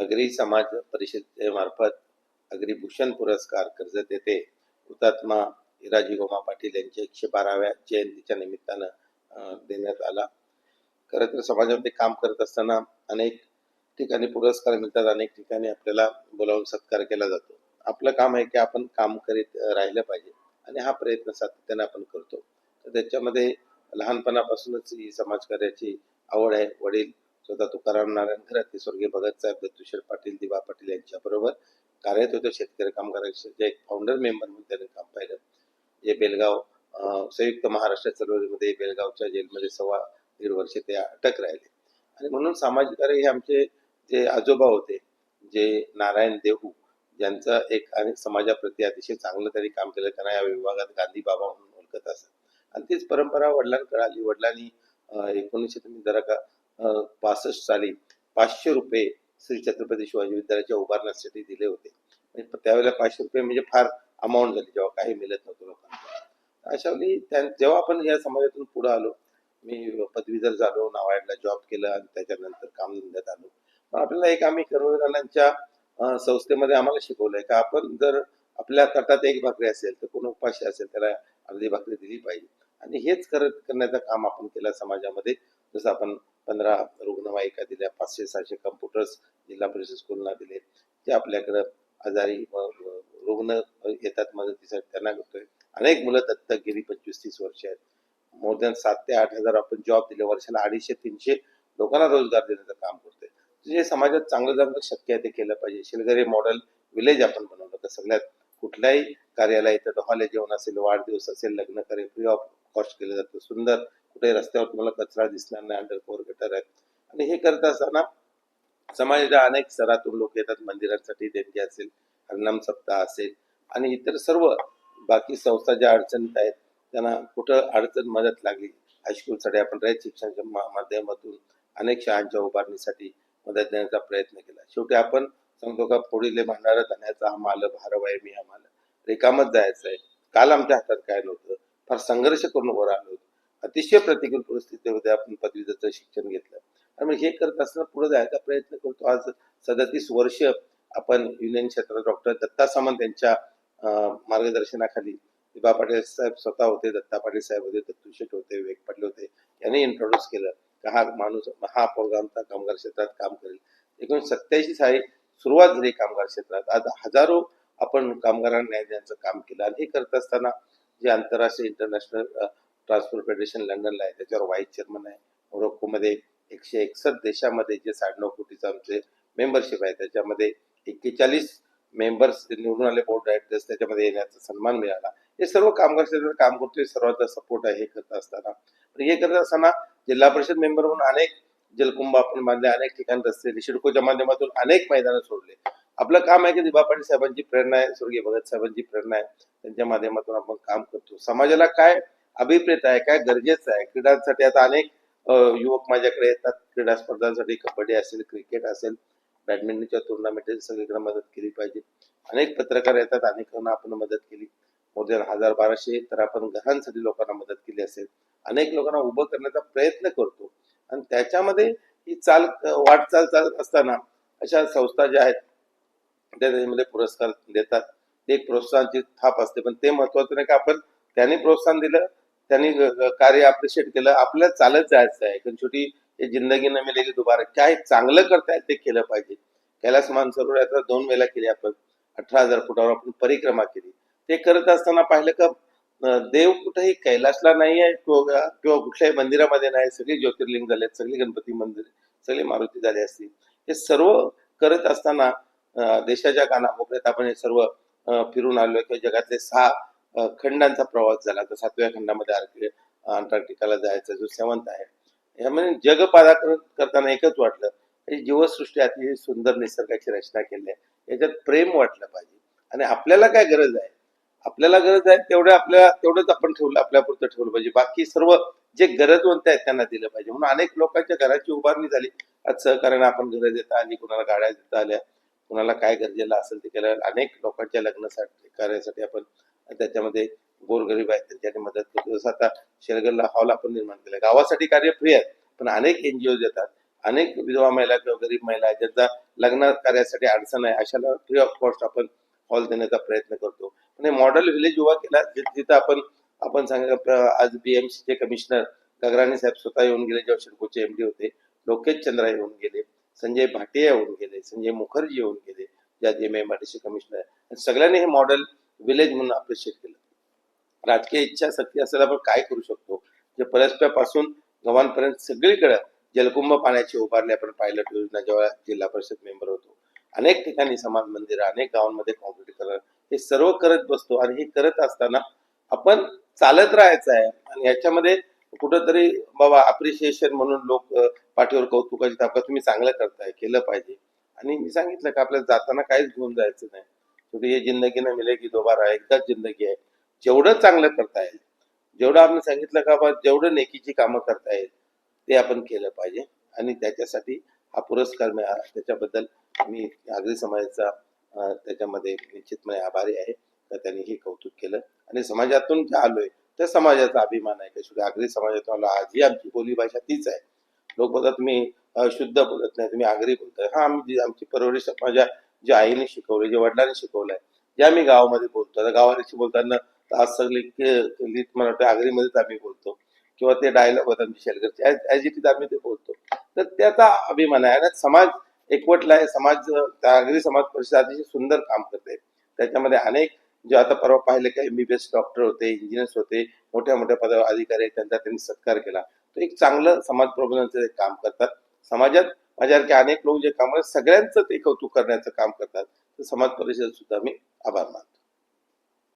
Agree समाज परिषदेमार्फत अग्रिभूषण पुरस्कार कर्जत येथे हुतात्मा हिराजी गोमा पाटील यांच्या एकशे बाराव्या जयंतीच्या निमित्तानं देण्यात आला. खरं तर समाजामध्ये काम करत असताना अनेक ठिकाणी पुरस्कार मिळतात अनेक ठिकाणी आपल्याला बोलावून सत्कार केला जातो. आपलं काम आहे की आपण काम करीत राहिलं पाहिजे आणि हा प्रयत्न सातत्याने आपण करतो. तर त्याच्यामध्ये लहानपणापासूनच ही समाजकार्याची आवड आहे. वडील स्वतः तुकाराम नारायण खराते स्वर्गीय भगत साहेब पाटील दिवा पाटील यांच्या बरोबर कार्यरत होते. शेतकरी कामगार एक फाउंडर मेंबर म्हणून त्यांनी काम पाहिलं. जे बेलगाव संयुक्त महाराष्ट्र चळवळीमध्ये बेलगावच्या जेलमध्ये सव्वा दीड वर्ष ते अटक राहिले. आणि म्हणून सामाजिक कार्य हे आमचे जे आजोबा होते जे नारायण देहू ज्यांचं एक आणि समाजाप्रती अतिशय चांगलं त्यांनी काम केलं. त्यांना या विभागात गांधी बाबा म्हणून ओळखत असत. आणि तीच परंपरा वडिलांकडे आली. वडिलांनी एकोणीसशे तुम्ही जरा का पासष्ट साली पाचशे रुपये श्री छत्रपती शिवाजी विद्यालयाच्या उभारण्यासाठी दिले होते. त्यावेळेला पाचशे रुपये म्हणजे फार अमाऊंट झाली जेव्हा काही मिळत नव्हतं लोकांना. अशा वेळी जेव्हा आपण या समाजातून पुढे आलो मी पदवीधर झालो नावाडला जॉब केलं आणि त्याच्यानंतर काम धंद्यात आलो पण आपल्याला एक आम्ही कर्मवीरांच्या संस्थेमध्ये आम्हाला शिकवलंय का आपण जर आपल्या तटात एक भाकरी असेल तर कोण उपाशी असेल त्याला अर्धी भाकरी दिली पाहिजे. आणि हेच करत करण्याचं काम आपण केलं समाजामध्ये. जसं आपण पंधरा रुग्णवाहिका दिल्या पाचशे सहाशे कम्प्युटर्स जिल्हा परिषद स्कूलला दिले जे आपल्याकडं आजारी रुग्ण येतात मदतीसाठी त्यांना करतोय. अनेक मुलं दत्तक गेली पंचवीस तीस वर्ष आहेत. मोर दॅन सात ते आठ हजार आपण जॉब दिले वर्षाला अडीचशे तीनशे लोकांना रोजगार देण्याचं काम करतोय. जे समाजात चांगलं चांगलं शक्य आहे ते केलं पाहिजे. शिलगरे मॉडेल विलेज आपण बनवलं तर सगळ्यात कुठल्याही कार्याला इथं डोहाले जेवण असेल वाढदिवस असेल लग्न कार्य फ्री ऑफ कॉस्ट केलं जातं सुंदर कुठे रस्त्यावर तुम्हाला कचरा दिसणार नाही अंडर फोर गटर आहेत. आणि हे करत असताना समाजाच्या अनेक स्तरातून लोक येतात मंदिरांसाठी देणगी असेल हरनाम सप्ताह असेल आणि इतर सर्व बाकी संस्था ज्या अडचणीत आहेत त्यांना कुठं अडचण मदत लागली हायस्कूलसाठी आपण रयत शिक्षणाच्या माध्यमातून अनेक शाळांच्या उभारणीसाठी मदत देण्याचा प्रयत्न केला. शेवटी आपण सांगतो का पुढील भांडार धण्याचा आम्हाला भारव आहे मी आम्हाला रिकामच जायचं आहे काल आमच्या हातात काय नव्हतं फार संघर्ष करून वर आलो होतो. अतिशय प्रतिकूल परिस्थितीमध्ये आपण पदवीधरचं शिक्षण घेतलं. आणि मग हे करत असताना पुढे जायचा प्रयत्न करतो. आज सदतीस वर्ष आपण युनियन क्षेत्रात डॉक्टर दत्ता सामंत यांच्या मार्गदर्शनाखाली विभा पाटील साहेब स्वतः होते दत्ता पाटील साहेब होते दत्तू शेठ होते विवेक पाटील होते यांनी इंट्रोड्यूस केलं का हा माणूस हा प्रोग्राम कामगार क्षेत्रात काम करेल. एकोणीशे सत्याऐंशी साली सुरुवात झाली कामगार क्षेत्रात. आज हजारो आपण कामगारांना न्याय देण्याचं काम केलं. आणि हे करत असताना जे आंतरराष्ट्रीय इंटरनॅशनल ट्रान्सपोर्ट फेडरेशन लंडनला आहे. त्याच्यावर व्हाईस चेअरमन आहे. मोरोक्कोमध्ये एकशे एकसष्ट देशामध्ये जे साडेनऊ कोटीचं आमचे मेंबरशिप आहे. त्याच्यामध्ये एक्केचाळीस मेंबर्स निवडून आले बोर्ड डायरेक्टर्स त्याच्यामध्ये येण्याचा सन्मान मिळाला. हे सर्व कामगार क्षेत्रात काम करतोय. सर्वांचा सपोर्ट आहे हे करत असताना. पण हे करत असताना जिल्हा परिषद मेंबर म्हणून अनेक जलकुंभ आपण बांधले अनेक ठिकाणी रस्ते शिडकोच्या माध्यमातून अनेक मैदानं सोडले. आपलं काम आहे की दिबा पाटील साहेबांची प्रेरणा आहे. स्वर्गीय भगत साहेबांची प्रेरणा आहे. त्यांच्या माध्यमातून आपण काम करतो. समाजाला काय अभिप्रेत आहे काय गरजेचं आहे? क्रीडांसाठी आता अनेक युवक माझ्याकडे येतात. क्रीडा स्पर्धांसाठी कबड्डी असेल क्रिकेट असेल बॅडमिंटनच्या टुर्नामेंट सगळीकडे मदत केली पाहिजे. अनेक पत्रकार येतात अनेकांना आपण मदत केली. मोर देन हजार बाराशे तर आपण घरांसाठी लोकांना मदत केली असेल. अनेक लोकांना उभं करण्याचा प्रयत्न करतो. आणि त्याच्यामध्ये ही चाल वाटचाल चालत असताना अशा संस्था ज्या आहेत त्या त्याच्यामध्ये पुरस्कार देतात. ते एक प्रोत्साहनची थाप असते. पण ते महत्वाचं नाही का आपण त्यांनी प्रोत्साहन दिलं त्यांनी कार्य अप्रिशिएट केलं. आपल्याला चालत जायचं आहे. कारण छोटी जिंदगी न मिळेली दुबारा. काय चांगलं करतायत ते केलं पाहिजे. कैलास मानसरोवर यात्रा दोन वेळेला केली आपण. अठरा हजार फुटावर आपण परिक्रमा केली. ते करत असताना पाहिलं का देव कुठेही कैलासला नाही आहे किंवा किंवा कुठल्याही मंदिरामध्ये नाही. सगळे ज्योतिर्लिंग झाले सगळे गणपती मंदिर सगळे मारुती झाले असतील. हे सर्व करत असताना देशाच्या कानाकोपऱ्यात आपण हे सर्व फिरून आलो किंवा जगातले सहा खंडांचा प्रवास झाला. तर सातव्या खंडामध्ये आर्कि अंटार्क्टिकाला जायचा जो सेवंत आहे. यामध्ये म्हणजे जग पादाकर करताना एकच वाटलं जीवसृष्टी अतिशय सुंदर निसर्गाची रचना केली आहे. याच्यात प्रेम वाटलं पाहिजे. आणि आपल्याला काय गरज आहे? आपल्याला गरज आहे तेवढं आपल्या तेवढंच आपण ठेवलं आपल्यापुरतं ठेवलं पाहिजे. बाकी सर्व जे गरजवंत आहेत त्यांना दिलं पाहिजे. म्हणून अनेक लोकांच्या घराची उभारणी झाली. आज सहकार्याने आपण घरं देता आली कुणाला गाड्या देता आल्या कुणाला काय गरजेला असेल ते केलं. अनेक लोकांच्या लग्नासाठी कार्यासाठी आपण त्याच्यामध्ये गोरगरीब आहेत त्यांच्याकडे मदत करतो. जसं आता शेलगरला हॉल आपण निर्माण केला. गावासाठी कार्य फ्री आहेत पण अनेक एनजीओ येतात अनेक विधवा महिला किंवा गरीब महिला ज्यांचा लग्न कार्यासाठी अडचण आहे अशाला फ्री ऑफ कॉस्ट आपण हॉल देण्याचा प्रयत्न करतो. आणि मॉडेल व्हिलेज उभा केला जिथं आपण आपण सांगा आज बीएमसीचे कमिशनर गगराणी साहेब स्वतः येऊन गेले जेव्हा शिडकोचे एमडी होते लोकेश चंद्रा येऊन गेले संजय भाटिया येऊन गेले संजय मुखर्जी येऊन गेले ज्या जे एमआरडीसी कमिशनर सगळ्यांनी हे मॉडेल विलेज म्हणून अप्रिशिएट केलं. राजकीय इच्छा शक्ती असेल आपण काय करू शकतो? जे परस्प्यापासून गावांपर्यंत सगळीकडे जलकुंभ पाण्याची उभारणी आपण पायलट योजना जेव्हा जिल्हा परिषद मेंबर होतो अनेक ठिकाणी समाज मंदिर अनेक गावांमध्ये कॉन्क्रीटीकरण हे सर्व करत बसतो आणि हे करत असताना आपण चालत राहायचं आहे आणि याच्यामध्ये कुठंतरी बाबा अप्रिशिएशन म्हणून लोक पाठीवर कौतुकाची ताकद तुम्ही चांगलं करताय केलं पाहिजे. आणि मी सांगितलं की आपल्याला जाताना काहीच घेऊन जायचं नाही. क्योंकि ये जिंदगी ना मिलेगी दोबारा एकदाच जिंदगी आहे. जेवढं चांगलं करता येईल जेवढं आपण सांगितलं का बा जेवढं नेकीची कामं करता येईल ते आपण केलं पाहिजे. आणि त्याच्यासाठी हा पुरस्कार मिळाला त्याच्याबद्दल मी आगरी समाजाचा त्याच्यामध्ये निश्चितपणे आभारी आहे. तर त्यांनी हे कौतुक केलं. आणि समाजातून जे आलोय त्या समाजाचा अभिमान आहे. की शेवटी आगरी समाजातून आलो. आजही आमची बोलीभाषा तीच आहे. लोक बोलतात तुम्ही शुद्ध बोलत नाही तुम्ही आगरी बोलताय. हा आमची आमची परवरिश माझ्या जे आईने शिकवले जे वडिलांनी शिकवलंय जे आम्ही गावामध्ये बोलतो. आता गावाशी बोलताना आज सगळी लीट मला वाटतं आगरीमध्येच आम्ही बोलतो. किंवा ते डायलॉग होतात आमची शेलगरचे इट इज आम्ही ते बोलतो. तर त्याचा अभिमान आहे. आणि समाज एकवटला आहे. समाज त्या आगरी समाज परिषद अतिशय सुंदर काम करते. त्याच्यामध्ये अनेक जे आता परवा पाहिले काही एमबीबीएस डॉक्टर होते इंजिनियर्स होते मोठ्या मोठ्या पदावर अधिकारी आहेत, त्यांचा त्यांनी सत्कार केला. तर एक चांगलं समाज प्रबोधनाचं काम करतात. समाजात म्हणजे माझ्यासारखे अनेक लोक जे काम सगळ्यांचं ते कौतुक करण्याचं काम करतात. तर समाज परिषद सुद्धा मी आभार मानतो.